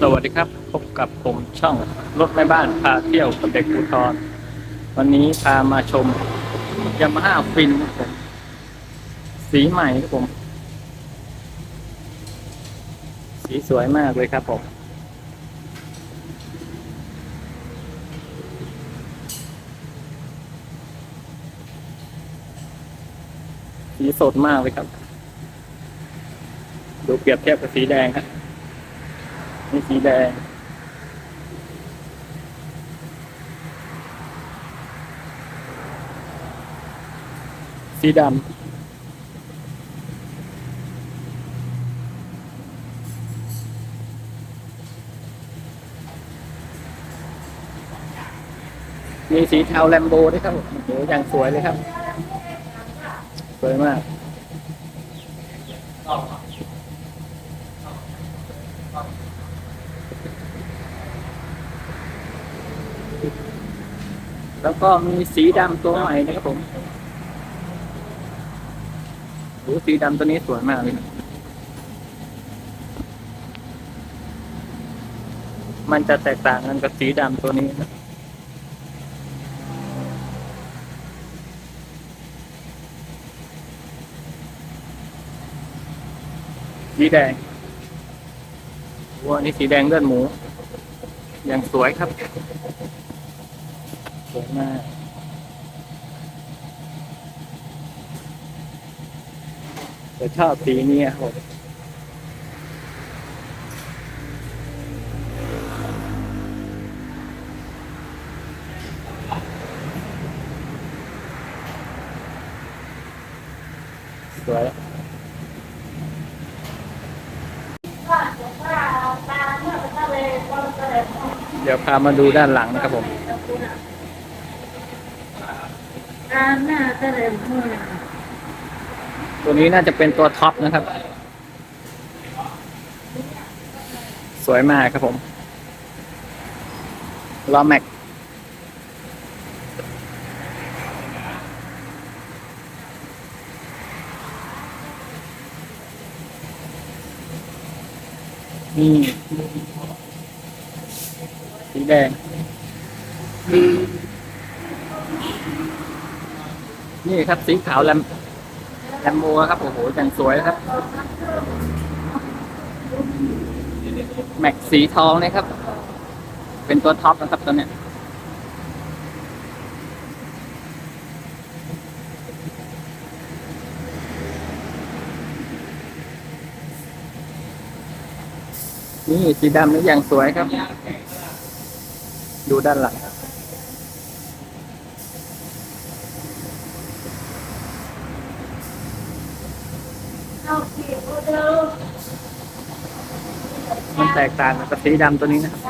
สวัสดีครับ พบกับผมช่องรถแม่บ้านพาเที่ยวกับเด็กภูทรวันนี้พามาชมยามาฮ่าฟินครับผมสีใหม่ครับผม สีสวยมากเลยครับผมสีสดมากเลยครับ ดูเปรียบเทียบกับสีแดงครับนี่สีแดง สีดำมีสีเทาแลมโบด้วยครับโอ้โหอย่างสวยเลยครับ สวยมาก แล้วก็มีสีดำตัวใหม่นะครับผมโอ้สีดำตัวนี้สวยมากเลย มันจะแตกต่างกันกับสีดำตัวนี้นะสีแดง วัวนี่สีแดงเลือดหมู อย่างสวยครับสวยมากแต่ชอบสีนี้ครับสวย เดี๋ยวพามาดูด้านหลังนะครับผมตัวนี้น่าจะเป็นตัวท็อปนะครับ สวยมากครับผมล้อแม็กนี่ สีแดง นี่ครับสีขาวแลมแลมโบครับโอ้โหจังสวยครับ แม็กสีทองนะครับ เป็นตัวท็อปนะครับตัวเนี้ยนี่สีดำนี่อย่างสวยครับ ดูด้านหลังมันแตกต่างกับสีดำตัวนี้นะครับ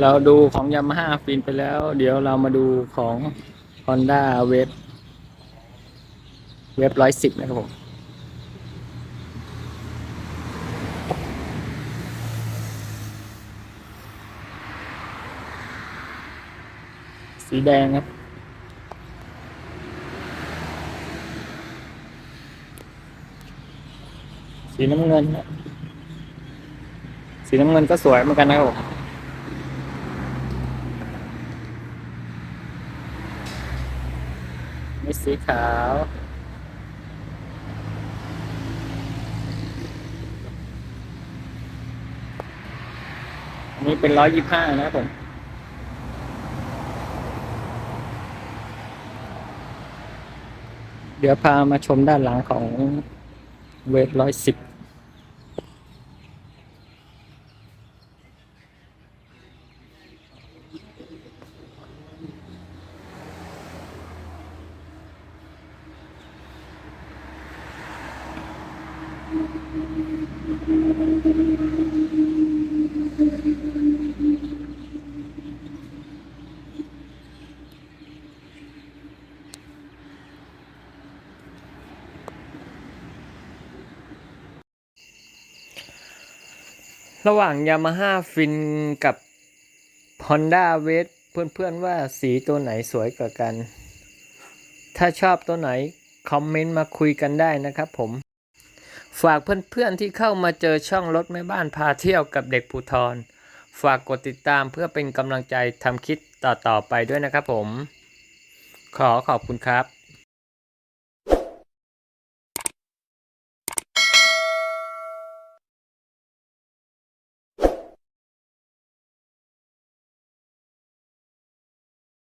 เราดูของยามาฮ่าฟินไปแล้ว เดี๋ยวเรามาดูของ Honda w a v เว็บร้อยสิบนะครับผม สีแดงครับสีน้ำเงิน สีน้ำเงินก็สวยเหมือนกันนะครับผมมีสีขาว นี้เป็นร้อยยี่ห้านะครับผมเดี๋ยวพามาชมด้านหลังของเวทร้อยสิบ ระหว่าง Yamaha Fin กับ Honda w a v เพื่อนๆว่าสีตัวไหนสวยกว่ากัน ถ้าชอบตัวไหน คอมเมนต์มาคุยกันได้นะครับผม ฝากเพื่อนๆที่เข้ามาเจอช่องรถแม่บ้านพาเที่ยวกับเด็กภูทร ฝากกดติดตามเพื่อเป็นกำลังใจทำคลิปต่อๆไปด้วยนะครับผม ขอขอบคุณครับ